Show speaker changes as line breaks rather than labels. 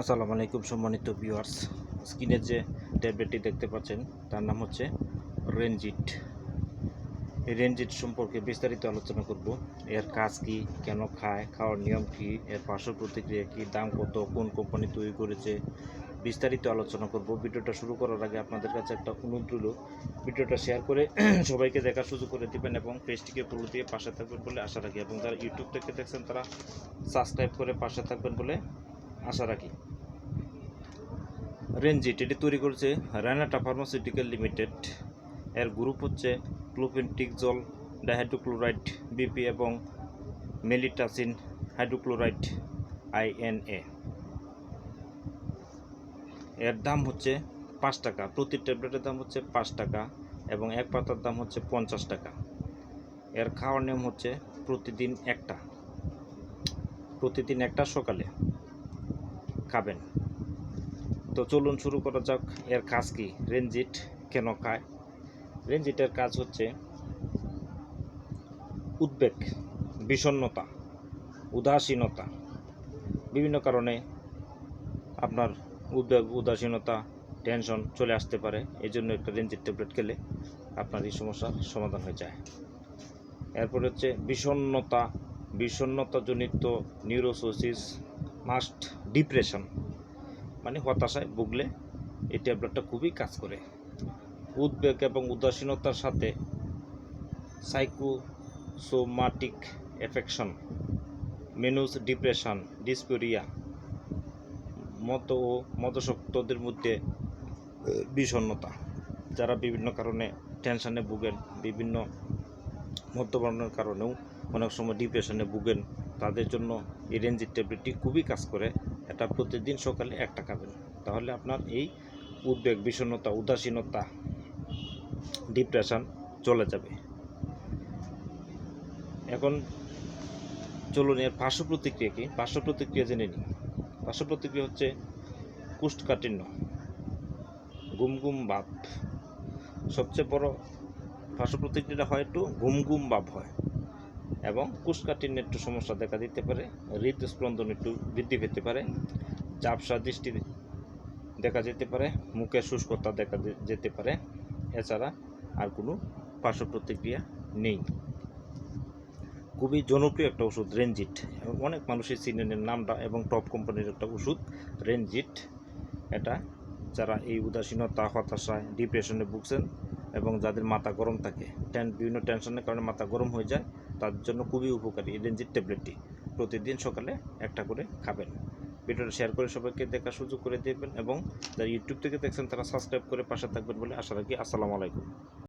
আসসালামু আলাইকুম সম্মানিত ভিউয়ার্স স্ক্রিনে যে ট্যাবলেটটি দেখতে পাচ্ছেন, তার নাম হচ্ছে রেনজিট এই রেনজিট সম্পর্কে বিস্তারিত আলোচনা করব। এর কাজ কি, কেন খায়, খাওয়ার নিয়ম কি, এর পার্শ্ব প্রতিক্রিয়া কি, দাম কত, কোন কোম্পানি তৈরি করেছে, বিস্তারিত আলোচনা করব। ভিডিওটা শুরু করার আগে আপনাদের কাছে একটা অনুরোধ রইল, ভিডিওটা শেয়ার করে সবাইকে দেখার সুযোগ করে দিবেন এবং পেজটিকে পুরো দিয়ে পাশে থাকবেন বলে আশা রাখি। এবং যারা ইউটিউব থেকে দেখছেন, তারা সাবস্ক্রাইব করে পাশে থাকবেন বলে আশা রাখি। রেঞ্জিট এটি তৈরি করেছে রানাটা ফার্মাসিউটিক্যাল লিমিটেড। এর গ্রুপ হচ্ছে ক্লোপেন্টিকজল, ডাইহাইড্রোক্লোরাইড, বিপি এবং মেলিটাসিন হাইড্রোক্লোরাইড আইএনএ এর দাম হচ্ছে পাঁচ টাকা। প্রতি ট্যাবলেটের দাম হচ্ছে পাঁচ টাকা এবং এক পাতার দাম হচ্ছে পঞ্চাশ টাকা। এর খাওয়ার নিয়ম হচ্ছে প্রতিদিন একটা। প্রতিদিন একটা সকালে। খাবেন। তো চলুন শুরু করা যাক, এর কাজ কি? রেঞ্জিট কেন খায়? রেঞ্জিটের কাজ হচ্ছে উদ্বেগ, বিষণ্ণতা, উদাসীনতা। বিভিন্ন কারণে আপনার উদ্বেগ, উদাসীনতা, টেনশন চলে আসতে পারে। এই জন্য একটা রেঞ্জিট ট্যাবলেট খেলে আপনার এই সমস্যার সমাধান হয়ে যায়। এরপরে হচ্ছে বিষণ্ণতা, বিষণ্ণতাজনিত নিউরোসোসিস মাস্ট ডিপ্রেশন মানে হতাশায় ভুগলে এই ট্যাবলেটটা খুবই কাজ করে। উদ্বেগ এবং উদাসীনতার সাথে সাইকোসোমাটিক এফেকশন, মেনুস ডিপ্রেশন ডিসপেরিয়া মত ও মদশক্তদের মধ্যে বিষণ্ণতা, যারা বিভিন্ন কারণে টেনশনে ভুগেন, বিভিন্ন মদ্যপানের কারণেও অনেক সময় ডিপ্রেশনে ভুগেন। তাদের জন্য এই রেঞ্জির ট্যাবলেটটি খুবই কাজ করে। এটা প্রতিদিন সকালে একটা খাবেন। তাহলে আপনার এই উদ্বেগ, বিষণ্ণতা, উদাসীনতা, ডিপ্রেশন চলে যাবে। এখন চলুন এর পার্শ্ব প্রতিক্রিয়া কি? পার্শ্ব প্রতিক্রিয়া জেনে নিই। পার্শ্ব প্রতিক্রিয়া হচ্ছে কুষ্ঠকাঠিন্য গুম গুম ভাব। সবচেয়ে বড় পার্শ্ব প্রতিক্রিয়াটা হয় একটু ঘুম ভাব হয়। এবং কুষ্ঠকাঠিন্য একটু সমস্যা দেখা দিতে পারে, হৃদস্পন্দন একটু বৃদ্ধি পেতে পারে, ঝাপসা দৃষ্টি দেখা যেতে পারে মুখে শুষ্কতা দেখা যেতে পারে। এছাড়া আর কোনো পার্শ্ব প্রতিক্রিয়া নেই। খুবই জনপ্রিয় একটা ওষুধ রেঞ্জিট অনেক মানুষের চিনেনের নামটা এবং টপ কোম্পানির একটা ওষুধ রেঞ্জিট এটা যারা এই উদাসীনতা, হতাশায় ডিপ্রেশনে ভুগছেন এবং যাদের মাথা গরম থাকে, টেন, বিভিন্ন টেনশনের কারণে মাথা গরম হয়ে যায়, তার জন্য খুবই উপকারী এই ট্যাবলেটটি। প্রতিদিন সকালে একটা করে খাবেন। ভিডিওটা শেয়ার করে সবাইকে দেখার সুযোগ করে দেবেন এবং যারা ইউটিউব থেকে দেখছেন, তারা সাবস্ক্রাইব করে পাশে থাকবেন বলে আশা রাখি। আসসালামু আলাইকুম।